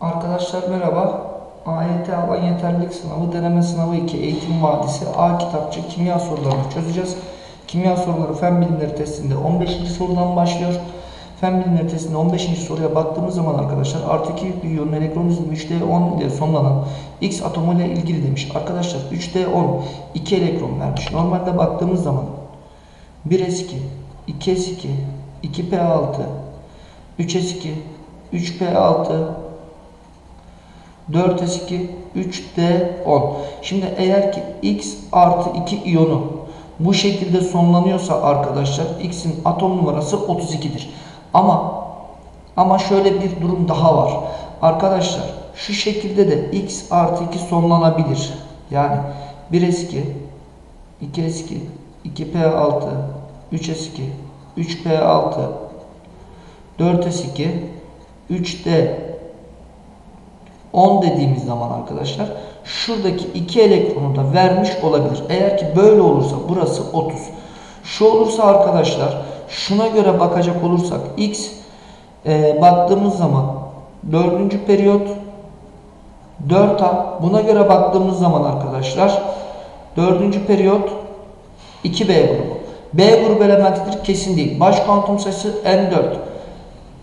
Arkadaşlar merhaba. AYT alan yeterlilik sınavı deneme sınavı 2 eğitim vadisi A kitapçı kimya sorularını çözeceğiz. Kimya soruları fen bilimleri testinde 15. sorudan başlıyor. Fen bilimleri testinde 15. soruya baktığımız zaman arkadaşlar artı 2 yüklü iyonun elektron hızının 3D10 ile sonlanan X atomu ile ilgili demiş. Arkadaşlar 3D10 2 elektron vermiş. Normalde baktığımız zaman 1s2, 2s2, 2p6, 3s2, 3p6, 4s2, 3d10. Şimdi eğer ki x artı 2 iyonu bu şekilde sonlanıyorsa arkadaşlar x'in atom numarası 32'dir. Ama ama şöyle bir durum daha var. Arkadaşlar şu şekilde de x artı 2 sonlanabilir. Yani 1s2, 2s2, 2p6, 3s2, 3p6, 4s2, 3d 10 dediğimiz zaman arkadaşlar şuradaki iki elektronu da vermiş olabilir. Eğer ki böyle olursa burası 30. Şu olursa arkadaşlar şuna göre bakacak olursak x e, baktığımız zaman 4. periyot 4A buna göre baktığımız zaman arkadaşlar 4. periyot 2B grubu. B grubu elementidir kesin değil. Baş kuantum sayısı N4.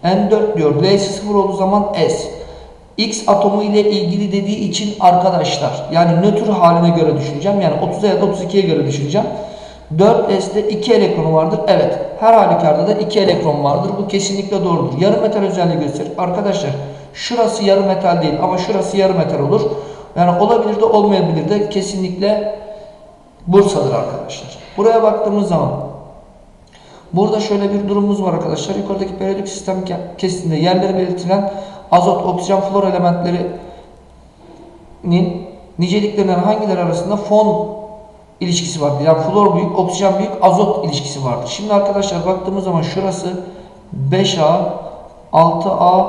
N4 diyor. L'si 0 olduğu zaman S. X atomu ile ilgili dediği için arkadaşlar yani nötr haline göre düşüneceğim. Yani 30'a ya da 32'ye göre düşüneceğim. 4S'de 2 elektronu vardır. Evet. Her halükarda da 2 elektron vardır. Bu kesinlikle doğrudur. Yarı metal özelliği gösterir. Arkadaşlar şurası yarı metal değil ama şurası yarı metal olur. Yani olabilir de olmayabilir de kesinlikle Bursa'dır arkadaşlar. Buraya baktığımız zaman Burada şöyle bir durumumuz var arkadaşlar. Yukarıdaki periyodik sistem ke- kesitinde yerleri belirtilen azot, oksijen, flor elementlerinin niceliklerinden hangileri arasında fon ilişkisi vardır? Yani flor büyük, oksijen büyük, azot ilişkisi vardır. Şimdi arkadaşlar baktığımız zaman şurası 5A, 6A,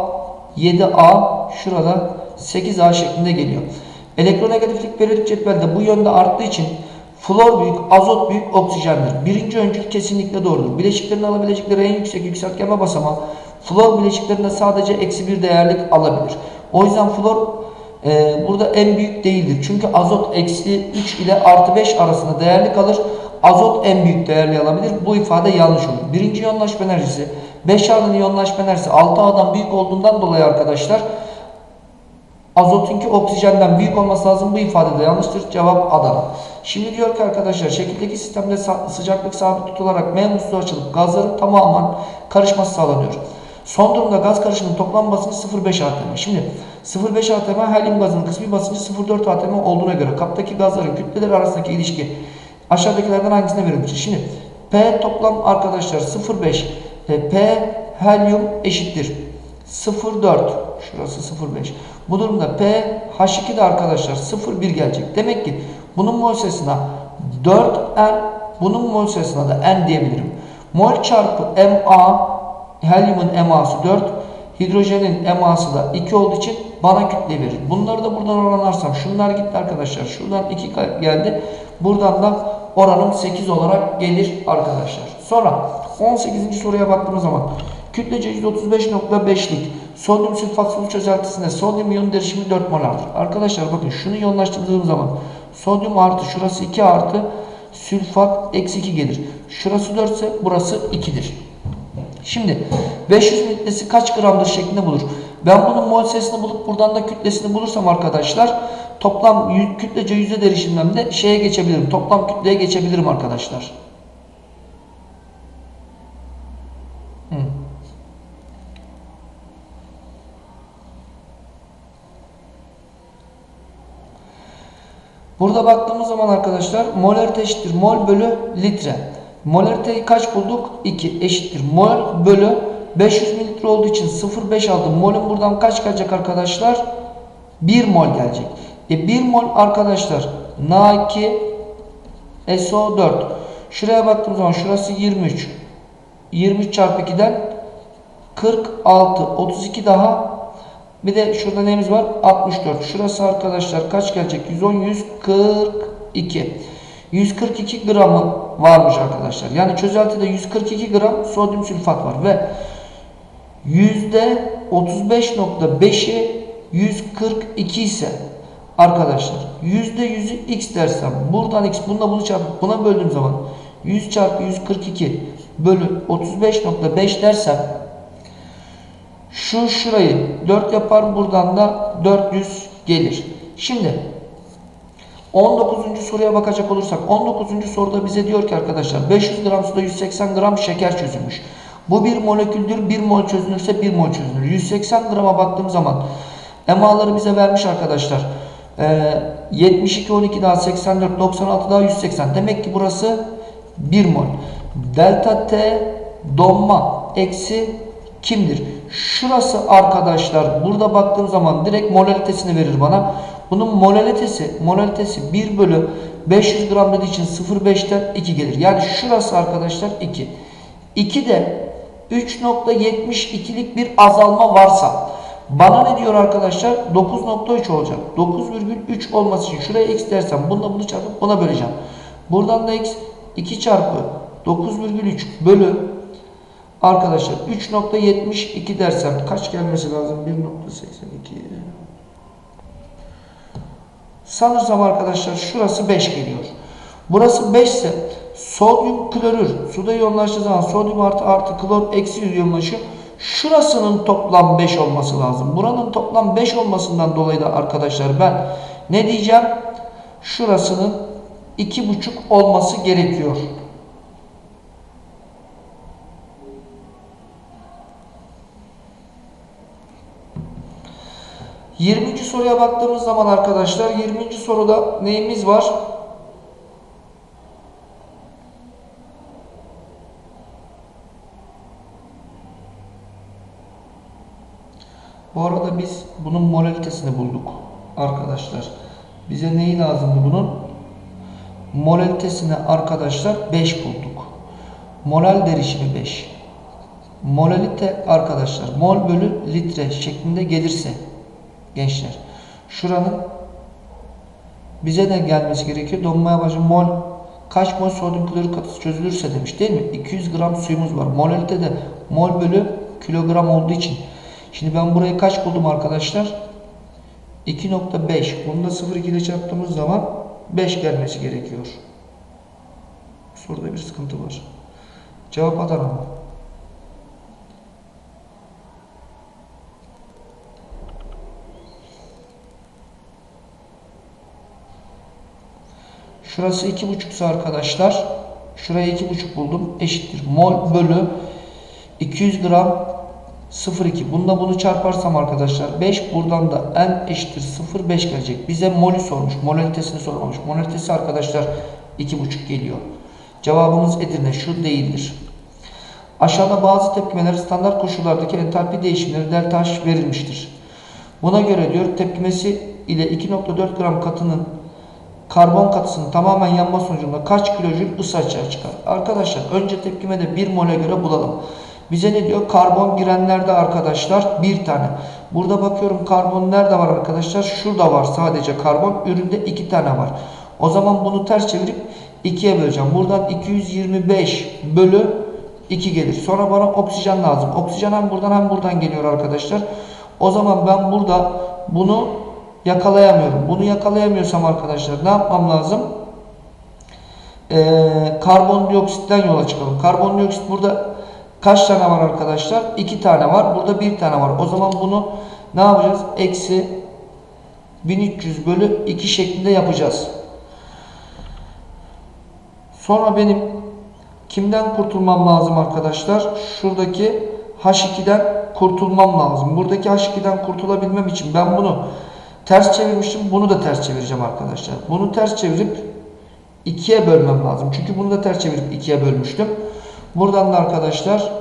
7A, şurada 8A şeklinde geliyor. Elektronegatiflik periyodik cetvelde bu yönde arttığı için Flor büyük, azot büyük, oksijendir. Birinci öncül kesinlikle doğrudur. Bileşiklerin alabilecekleri en yüksek yükseltgeme basamağı flor bileşiklerinde sadece eksi bir değerlik alabilir. O yüzden flor e, burada en büyük değildir. Çünkü azot eksi 3 ile artı 5 arasında değerlik alır. Azot en büyük değerli alabilir. Bu ifade yanlış olur. Birinci iyonlaşma enerjisi 5 ardın iyonlaşma enerjisi 6A'dan büyük olduğundan dolayı arkadaşlar Azotunki oksijenden büyük olması lazım. Bu ifade de yanlıştır. Cevap Adana. Şimdi diyor ki arkadaşlar şekildeki sistemde sıcaklık sabit tutularak M musluğu açılıp gazların tamamen karışması sağlanıyor. Son durumda gaz karışımının toplam basıncı 0,5 atm. Şimdi 0,5 atm helyum gazının kısmi basıncı 0,4 atm olduğuna göre kaptaki gazların kütleleri arasındaki ilişki aşağıdakilerden hangisine verilmiştir? Şimdi P toplam arkadaşlar 0,5 e, P helyum eşittir 0,4 şurası 0,5 bu durumda P H2 de arkadaşlar 0,1 gelecek. Demek ki bunun mol sayısına 4N bunun mol sayısına da N diyebilirim. Mol çarpı MA helyumun MA'sı 4 hidrojenin MA'sı da 2 olduğu için bana kütle verir. Bunları da buradan oranlarsam şunlar gitti arkadaşlar. Şuradan 2 geldi. Buradan da oranım 8 olarak gelir arkadaşlar. Sonra 18. soruya baktığımız zaman kütlece %35.5'lik sodyum sülfat sulu çözeltisinde sodyum iyon derişimi 4 molardır. Arkadaşlar bakın şunu iyonlaştırdığım zaman sodyum artı şurası 2 artı sülfat eksi 2 gelir. Şurası 4 ise burası 2'dir. Şimdi 500 mililitresi kaç gramdır şeklinde bulur. Ben bunun mol sayısını bulup buradan da kütlesini bulursam arkadaşlar toplam kütlece yüzde derişimden şeye geçebilirim. Toplam kütleye geçebilirim arkadaşlar. Burada baktığımız zaman arkadaşlar molarite eşittir mol bölü litre. Molariteyi kaç bulduk? 2 eşittir. Mol bölü 500 mililitre olduğu için 0,5 aldım. Molün buradan kaç gelecek arkadaşlar? 1 mol gelecek. E 1 mol arkadaşlar Na2 SO4. Şuraya baktığımız zaman şurası 23. 23 çarpı 2'den 46. 32 daha bir de şurada neyimiz var? 64. Şurası arkadaşlar kaç gelecek? 110, 142. 142 gramı varmış arkadaşlar. Yani çözeltide 142 gram sodyum sülfat var ve yüzde 35.5'i 142 ise arkadaşlar %100'ü x dersem buradan x bununla bunu çarpıp buna böldüğüm zaman 100 çarpı 142 bölü 35.5 dersem şu şurayı 4 yapar buradan da 400 gelir. Şimdi 19. soruya bakacak olursak 19. soruda bize diyor ki arkadaşlar 500 gram suda 180 gram şeker çözülmüş. Bu bir moleküldür. 1 mol çözünürse 1 mol çözünür. 180 grama baktığım zaman emaları bize vermiş arkadaşlar. Ee, 72 12 daha 84 96 daha 180. Demek ki burası 1 mol. Delta T donma eksi kimdir? Şurası arkadaşlar burada baktığım zaman direkt molalitesini verir bana. Bunun molalitesi, molalitesi 1 bölü 500 gram dediği için 0.5'ten 2 gelir. Yani şurası arkadaşlar 2. 2 de 3.72'lik bir azalma varsa bana ne diyor arkadaşlar? 9.3 olacak. 9,3 olması için şuraya x dersem bununla bunu çarpıp buna böleceğim. Buradan da x 2 çarpı 9,3 bölü arkadaşlar 3.72 dersem kaç gelmesi lazım? 1.82 Sanırsam arkadaşlar şurası 5 geliyor. Burası 5 ise sodyum klorür suda iyonlaştığı zaman sodyum artı artı klor eksi iyonlaşıyor. Şurasının toplam 5 olması lazım. Buranın toplam 5 olmasından dolayı da arkadaşlar ben ne diyeceğim? Şurasının 2,5 olması gerekiyor. Yirminci soruya baktığımız zaman arkadaşlar 20. soruda neyimiz var? Bu arada biz bunun molalitesini bulduk arkadaşlar. Bize neyi lazımdı bunun? Molalitesini arkadaşlar 5 bulduk. Molal derişimi 5. Molalite arkadaşlar mol bölü litre şeklinde gelirse gençler şuranın bize de gelmesi gerekiyor. Donmaya başlayan mol kaç mol sodyum klorik katısı çözülürse demiş değil mi? 200 gram suyumuz var. Molalite de mol bölü kilogram olduğu için Şimdi ben burayı kaç buldum arkadaşlar? 2.5. Bunu da 0,2 ile çarptığımız zaman 5 gelmesi gerekiyor. Soruda bir sıkıntı var. Cevap Adana? Şurası 2.5 ise arkadaşlar. Şuraya 2.5 buldum. Eşittir. Mol bölü 200 gram 0,2. Bunda bunu çarparsam arkadaşlar 5 buradan da n eşittir 0 5 gelecek. Bize molü sormuş. Molalitesini sormamış. Molalitesi arkadaşlar 2,5 geliyor. Cevabımız Edirne. Şu değildir. Aşağıda bazı tepkimeleri standart koşullardaki entalpi değişimleri delta H verilmiştir. Buna göre diyor tepkimesi ile 2.4 gram katının karbon katısının tamamen yanma sonucunda kaç kilojül ısı açığa çıkar? Arkadaşlar önce tepkimede 1 mole göre bulalım. Bize ne diyor? Karbon girenlerde arkadaşlar bir tane. Burada bakıyorum karbon nerede var arkadaşlar? Şurada var sadece karbon. Üründe iki tane var. O zaman bunu ters çevirip ikiye böleceğim. Buradan 225 bölü 2 gelir. Sonra bana oksijen lazım. Oksijen hem buradan hem buradan geliyor arkadaşlar. O zaman ben burada bunu yakalayamıyorum. Bunu yakalayamıyorsam arkadaşlar ne yapmam lazım? Ee, karbondioksitten yola çıkalım. Karbondioksit burada Kaç tane var arkadaşlar? 2 tane var. Burada 1 tane var. O zaman bunu ne yapacağız? Eksi 1300 bölü 2 şeklinde yapacağız. Sonra benim kimden kurtulmam lazım arkadaşlar? Şuradaki H2'den kurtulmam lazım. Buradaki H2'den kurtulabilmem için ben bunu ters çevirmiştim. Bunu da ters çevireceğim arkadaşlar. Bunu ters çevirip 2'ye bölmem lazım. Çünkü bunu da ters çevirip 2'ye bölmüştüm. Buradan da arkadaşlar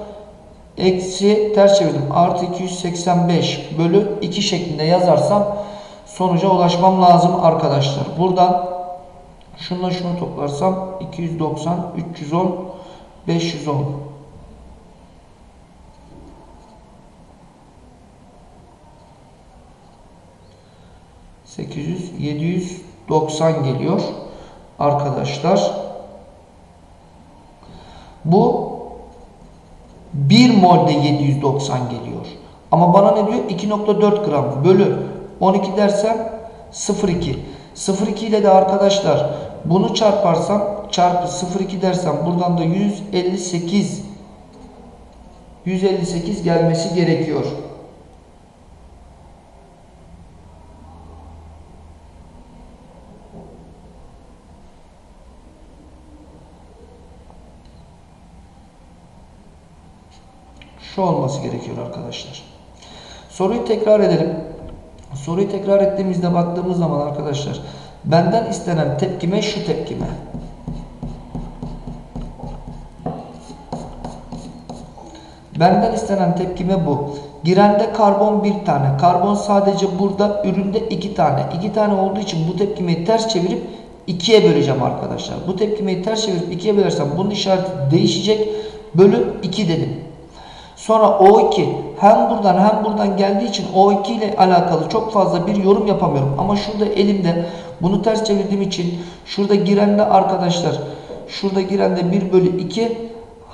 eksi ters çevirdim. Artı 285 bölü 2 şeklinde yazarsam sonuca ulaşmam lazım arkadaşlar. Buradan şunla şunu toplarsam 290, 310, 510. ...800, 790 geliyor arkadaşlar. Bu 1 molde 790 geliyor. Ama bana ne diyor? 2.4 gram bölü 12 dersem 0,2. 0,2 ile de arkadaşlar bunu çarparsam çarpı 0,2 dersem buradan da 158 158 gelmesi gerekiyor. Şu olması gerekiyor arkadaşlar. Soruyu tekrar edelim. Soruyu tekrar ettiğimizde baktığımız zaman arkadaşlar benden istenen tepkime şu tepkime. Benden istenen tepkime bu. Girende karbon bir tane. Karbon sadece burada üründe iki tane. İki tane olduğu için bu tepkimeyi ters çevirip ikiye böleceğim arkadaşlar. Bu tepkimeyi ters çevirip ikiye bölersem bunun işareti değişecek. Bölü 2 dedim. Sonra O2 hem buradan hem buradan geldiği için O2 ile alakalı çok fazla bir yorum yapamıyorum. Ama şurada elimde bunu ters çevirdiğim için şurada girende arkadaşlar şurada girende 1 bölü 2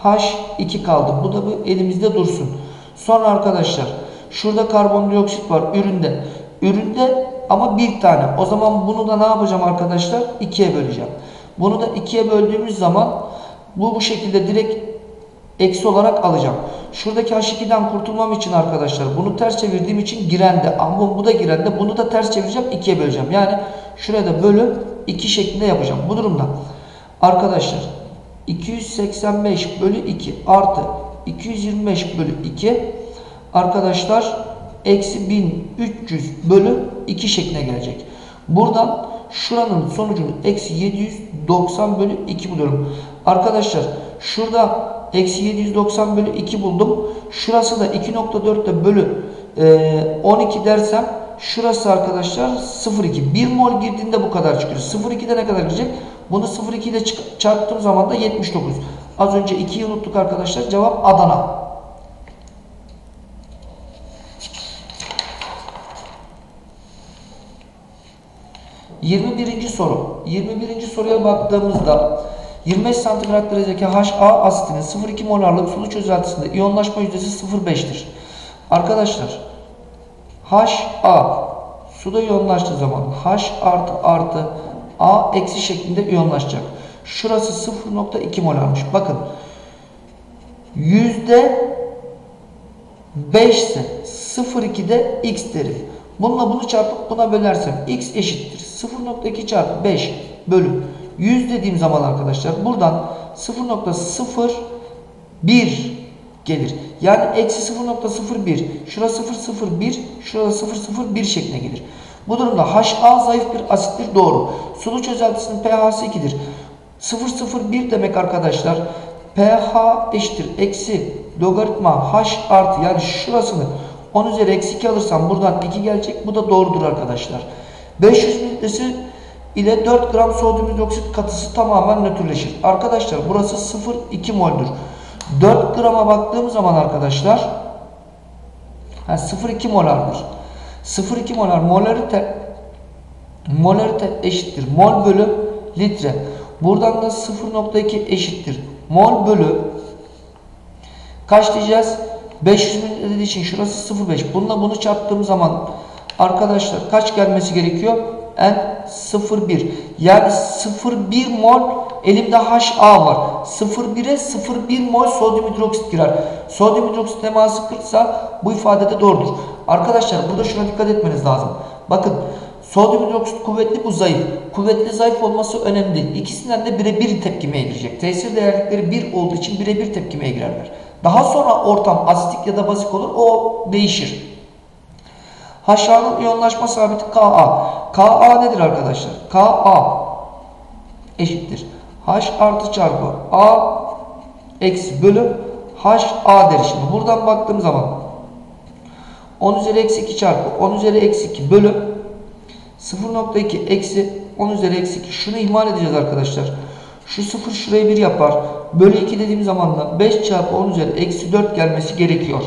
H2 kaldı. Bu da bu elimizde dursun. Sonra arkadaşlar şurada karbondioksit var üründe. Üründe ama bir tane. O zaman bunu da ne yapacağım arkadaşlar? 2'ye böleceğim. Bunu da 2'ye böldüğümüz zaman bu bu şekilde direkt eksi olarak alacağım. Şuradaki H2'den kurtulmam için arkadaşlar bunu ters çevirdiğim için girende ama bu da girende bunu da ters çevireceğim ikiye böleceğim. Yani şuraya da bölü 2 şeklinde yapacağım. Bu durumda arkadaşlar 285 bölü 2 artı 225 bölü 2 arkadaşlar eksi 1300 bölü 2 şekline gelecek. Buradan şuranın sonucunu eksi 790 bölü 2 buluyorum. Arkadaşlar şurada eksi 790 bölü 2 buldum. Şurası da 2.4'te bölü e, 12 dersem şurası arkadaşlar 0.2. 1 mol girdiğinde bu kadar çıkıyor. 0.2'de ne kadar girecek? Bunu 0.2 ile çarptığım zaman da 79. Az önce 2'yi unuttuk arkadaşlar. Cevap Adana. ...21. soru. 21. soruya baktığımızda... 25 santigrat derecedeki HA asitinin 0,2 molarlık sulu çözeltisinde iyonlaşma yüzdesi 0,5'tir. Arkadaşlar HA suda iyonlaştığı zaman H artı artı A eksi şeklinde iyonlaşacak. Şurası 0,2 molarmış. Bakın yüzde 5 ise 0,2'de x derim. Bununla bunu çarpıp buna bölersem x eşittir. 0,2 çarpı 5 bölü 100 dediğim zaman arkadaşlar buradan 0.01 gelir. Yani eksi 0.01 şurası 0.01 şurası 0.01 şekline gelir. Bu durumda HA zayıf bir asittir doğru. Sulu çözeltisinin pH'si 2'dir. 0.01 demek arkadaşlar pH eşittir eksi logaritma H artı yani şurasını 10 üzeri eksi 2 alırsam buradan 2 gelecek. Bu da doğrudur arkadaşlar. 500 mililitresi ile 4 gram sodyum hidroksit katısı tamamen nötrleşir. Arkadaşlar burası 0,2 mol'dür. 4 grama baktığım zaman arkadaşlar ha, 0,2 molardır. 0,2 molar molarite molarite eşittir. Mol bölü litre. Buradan da 0,2 eşittir. Mol bölü kaç diyeceğiz? 500 mililitre için şurası 0,5. Bununla bunu çarptığım zaman arkadaşlar kaç gelmesi gerekiyor? N 0,1 yani 0,1 mol elimde HA var. 0,1'e 0,1 mol sodyum hidroksit girer. Sodyum hidroksit teması 40 ise bu ifadede doğrudur. Arkadaşlar burada şuna dikkat etmeniz lazım. Bakın sodyum hidroksit kuvvetli bu zayıf. Kuvvetli zayıf olması önemli değil. İkisinden de birebir tepkimeye girecek. Tesir değerlikleri 1 olduğu için birebir tepkimeye girerler. Daha sonra ortam asitik ya da bazik olur o değişir. HA'nın iyonlaşma sabiti Ka. Ka nedir arkadaşlar? Ka eşittir. H artı çarpı A eksi bölü HA der şimdi. Buradan baktığım zaman 10 üzeri eksi 2 çarpı 10 üzeri eksi 2 bölü 0.2 eksi 10 üzeri eksi 2. Şunu ihmal edeceğiz arkadaşlar. Şu 0 şurayı 1 yapar. Bölü 2 dediğim zaman da 5 çarpı 10 üzeri eksi 4 gelmesi gerekiyor.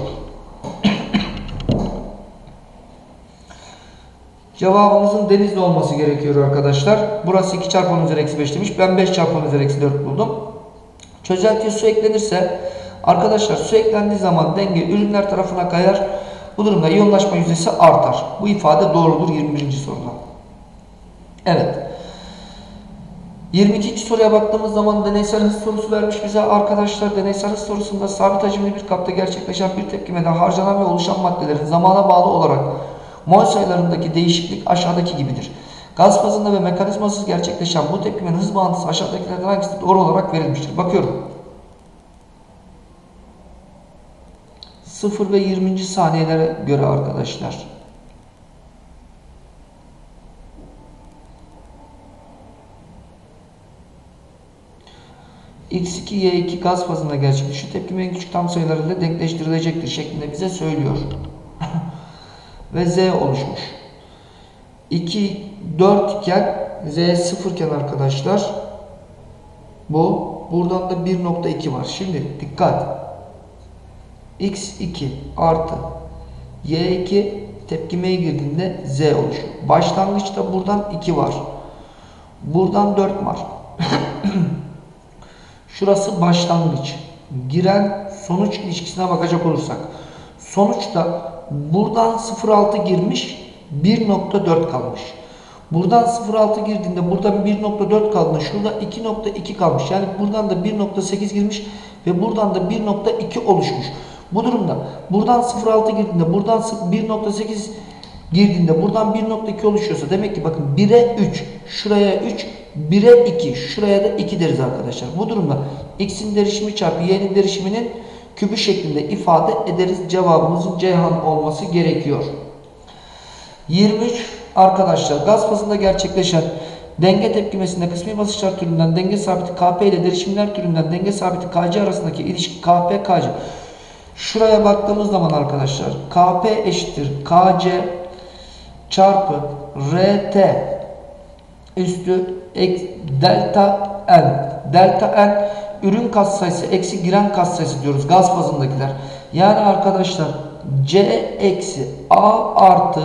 Cevabımızın denizli olması gerekiyor arkadaşlar. Burası 2 çarpı 10 üzeri eksi 5 demiş. Ben 5 çarpı 10 üzeri eksi 4 buldum. Çözeltiye su eklenirse arkadaşlar su eklendiği zaman denge ürünler tarafına kayar. Bu durumda iyonlaşma yüzdesi artar. Bu ifade doğrudur 21. soruda. Evet. 22. soruya baktığımız zaman deneysel hız sorusu vermiş bize arkadaşlar. Deneysel hız sorusunda sabit hacimli bir kapta gerçekleşen bir tepkimede harcanan ve oluşan maddelerin zamana bağlı olarak mol sayılarındaki değişiklik aşağıdaki gibidir. Gaz fazında ve mekanizmasız gerçekleşen bu tepkimenin hız bağıntısı aşağıdakilerden hangisi doğru olarak verilmiştir? Bakıyorum. 0 ve 20. saniyelere göre arkadaşlar. X2, Y2 gaz fazında gerçekleşiyor. Şu tepkime en küçük tam sayılarıyla denkleştirilecektir şeklinde bize söylüyor. Ve Z oluşmuş. 2, 4 iken Z 0 iken arkadaşlar bu. Buradan da 1.2 var. Şimdi dikkat. X2 artı Y2 tepkimeye girdiğinde Z oluşuyor. Başlangıçta buradan 2 var. Buradan 4 var. Şurası başlangıç. Giren sonuç ilişkisine bakacak olursak. Sonuçta buradan 0.6 girmiş 1.4 kalmış. Buradan 0.6 girdiğinde buradan 1.4 kaldığında şurada 2.2 kalmış. Yani buradan da 1.8 girmiş ve buradan da 1.2 oluşmuş. Bu durumda buradan 0.6 girdiğinde buradan 1.8 girdiğinde buradan 1.2 oluşuyorsa demek ki bakın 1'e 3 şuraya 3 1'e 2 şuraya da 2 deriz arkadaşlar. Bu durumda x'in derişimi çarpı y'nin derişiminin kübü şeklinde ifade ederiz. Cevabımızın Ceyhan olması gerekiyor. 23 arkadaşlar gaz fazında gerçekleşen denge tepkimesinde kısmi basınçlar türünden denge sabiti Kp ile derişimler türünden denge sabiti Kc arasındaki ilişki Kp Kc. Şuraya baktığımız zaman arkadaşlar Kp eşittir Kc çarpı Rt üstü delta N. Delta N ürün katsayısı eksi giren katsayısı diyoruz gaz fazındakiler. Yani arkadaşlar C eksi A artı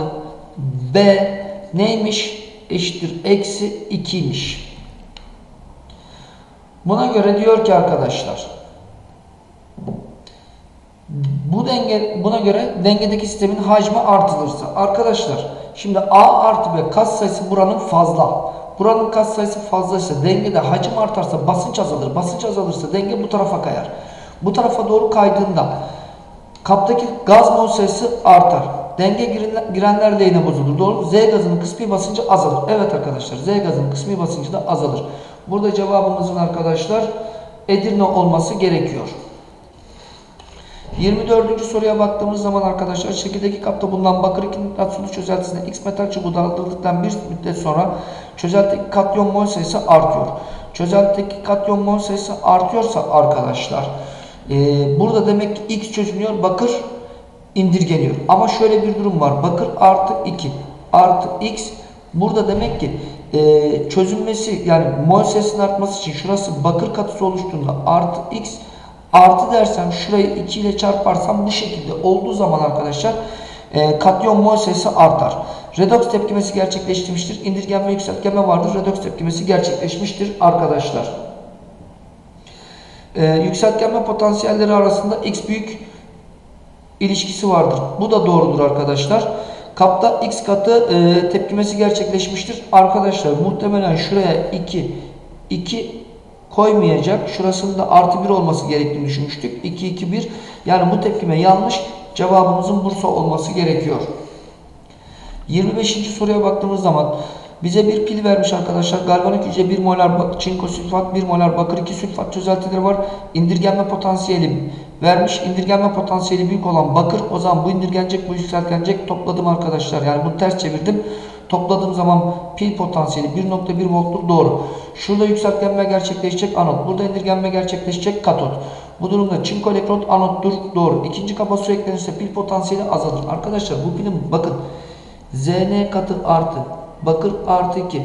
B neymiş? Eşittir eksi 2'ymiş. Buna göre diyor ki arkadaşlar bu denge buna göre dengedeki sistemin hacmi artılırsa arkadaşlar şimdi A artı B kat sayısı buranın fazla. Buranın kat sayısı fazlaysa dengede hacim artarsa basınç azalır. Basınç azalırsa denge bu tarafa kayar. Bu tarafa doğru kaydığında kaptaki gaz mol sayısı artar. Denge girenler de yine bozulur. Doğru. Z gazının kısmi basıncı azalır. Evet arkadaşlar Z gazının kısmi basıncı da azalır. Burada cevabımızın arkadaşlar Edirne olması gerekiyor. 24. soruya baktığımız zaman arkadaşlar şekildeki kapta bulunan bakır 2 nitrat sulu X metal çubuğu dağıtıldıktan bir müddet sonra çözeltideki katyon mol sayısı artıyor. Çözeltideki katyon mol sayısı artıyorsa arkadaşlar e, burada demek ki X çözünüyor bakır indirgeniyor. Ama şöyle bir durum var. Bakır artı 2 artı X burada demek ki e, çözünmesi yani mol sayısının artması için şurası bakır katısı oluştuğunda artı X Artı dersem şurayı 2 ile çarparsam bu şekilde olduğu zaman arkadaşlar e, katyon mol sayısı artar. Redoks tepkimesi gerçekleştirmiştir. İndirgenme yükseltgenme vardır. Redoks tepkimesi gerçekleşmiştir arkadaşlar. E, yükseltgenme potansiyelleri arasında x büyük ilişkisi vardır. Bu da doğrudur arkadaşlar. Kapta x katı e, tepkimesi gerçekleşmiştir. Arkadaşlar muhtemelen şuraya 2 2 koymayacak. Şurasında artı 1 olması gerektiğini düşünmüştük. 2, 2, 1. Yani bu tepkime yanlış. Cevabımızın Bursa olması gerekiyor. 25. soruya baktığımız zaman bize bir pil vermiş arkadaşlar. Galvanik hücre 1 molar çinko sülfat, 1 molar bakır 2 sülfat çözeltileri var. İndirgenme potansiyeli vermiş. İndirgenme potansiyeli büyük olan bakır. O zaman bu indirgenecek, bu yükseltgenecek topladım arkadaşlar. Yani bunu ters çevirdim. Topladığım zaman pil potansiyeli 1.1 volttur doğru. Şurada yükseltgenme gerçekleşecek anot. Burada indirgenme gerçekleşecek katot. Bu durumda çinko elektrot anottur doğru. İkinci kaba su eklenirse pil potansiyeli azalır. Arkadaşlar bu pilin bakın Zn katı artı bakır artı 2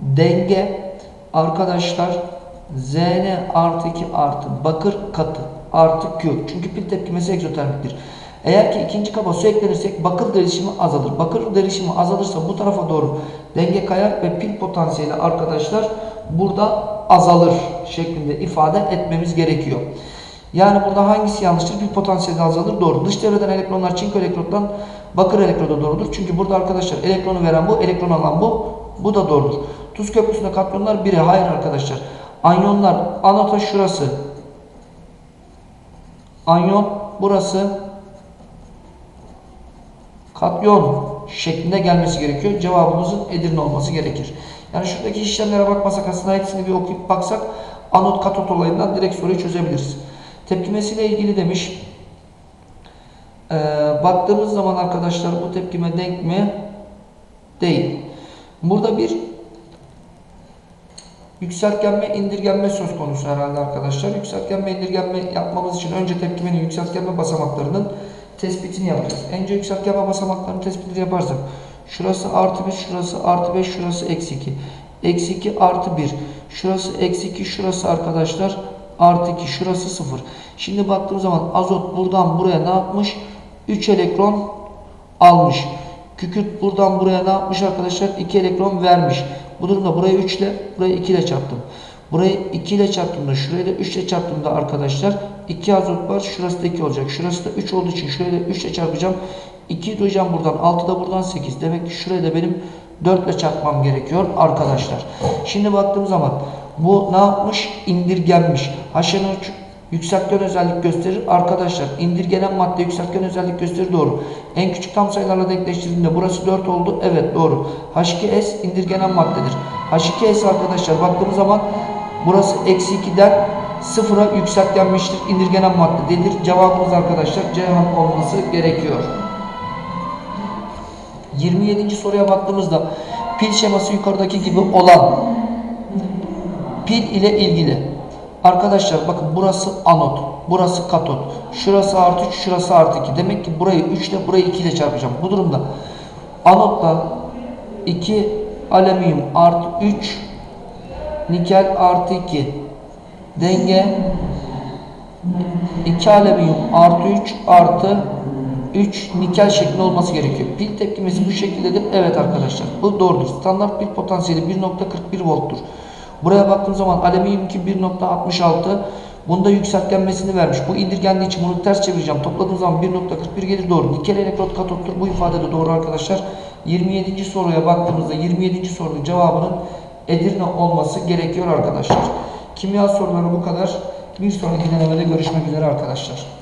denge arkadaşlar Zn artı 2 artı bakır katı artı Q. Çünkü pil tepkimesi egzotermiktir. Eğer ki ikinci kaba su eklenirsek bakır derişimi azalır. Bakır derişimi azalırsa bu tarafa doğru denge kayar ve pil potansiyeli arkadaşlar burada azalır şeklinde ifade etmemiz gerekiyor. Yani burada hangisi yanlıştır? Bir potansiyel azalır. Doğru. Dış devreden elektronlar çinko elektroddan bakır elektroda doğrudur. Çünkü burada arkadaşlar elektronu veren bu, elektron alan bu. Bu da doğrudur. Tuz köprüsünde katyonlar biri. Hayır arkadaşlar. Anyonlar anota şurası. Anyon burası. Katyon şeklinde gelmesi gerekiyor. Cevabımızın Edirne olması gerekir. Yani şuradaki işlemlere bakmasak aslında hepsini bir okuyup baksak anot katot olayından direkt soruyu çözebiliriz. Tepkimesiyle ilgili demiş. Ee, baktığımız zaman arkadaşlar bu tepkime denk mi? Değil. Burada bir yükseltgenme indirgenme söz konusu herhalde arkadaşlar. Yükseltgenme indirgenme yapmamız için önce tepkimenin yükseltgenme basamaklarının tespitini yapacağız. Önce yükseltgenme basamaklarının tespitini yaparsak şurası artı 1, şurası artı 5, şurası eksi 2. Eksi 2 artı 1. Şurası eksi 2, şurası arkadaşlar artı 2, şurası 0. Şimdi baktığım zaman azot buradan buraya ne yapmış? 3 elektron almış. Kükürt buradan buraya ne yapmış arkadaşlar? 2 elektron vermiş. Bu durumda burayı 3 ile burayı 2 ile çarptım. Burayı 2 ile çarptığımda şurayı da 3 ile çarptığımda arkadaşlar 2 azot var. Şurası da 2 olacak. Şurası da 3 olduğu için şurayı da 3 ile çarpacağım. 2 duyacağım buradan. 6 da buradan 8. Demek ki şurayı da benim 4 ile çarpmam gerekiyor arkadaşlar. Şimdi baktığım zaman bu ne yapmış? İndirgenmiş. HNO3 yükseltgen özellik gösterir. Arkadaşlar indirgenen madde yükseltgen özellik gösterir doğru. En küçük tam sayılarla denkleştirdiğinde burası 4 oldu. Evet doğru. H2S indirgenen maddedir. H2S arkadaşlar baktığımız zaman burası eksi 2'den sıfıra yükseltgenmiştir. İndirgenen maddedir. Cevabımız arkadaşlar Ceyhan olması gerekiyor. 27. soruya baktığımızda pil şeması yukarıdaki gibi olan pil ile ilgili. Arkadaşlar bakın burası anot, burası katot. Şurası artı 3, şurası artı 2. Demek ki burayı 3 ile burayı 2 ile çarpacağım. Bu durumda anotla 2 alüminyum artı 3 nikel artı 2 denge 2 alüminyum artı 3 artı 3 nikel şeklinde olması gerekiyor. Pil tepkimesi bu şekildedir. Evet arkadaşlar bu doğrudur. Standart pil potansiyeli 1.41 volttur. Buraya baktığım zaman alüminyum 2 1.66 bunda yükseltgenmesini vermiş. Bu indirgendiği için bunu ters çevireceğim. Topladığım zaman 1.41 gelir doğru. Nikel elektrot katottur. Bu ifade de doğru arkadaşlar. 27. soruya baktığımızda 27. sorunun cevabının Edirne olması gerekiyor arkadaşlar. Kimya soruları bu kadar. Bir sonraki denemede görüşmek üzere arkadaşlar.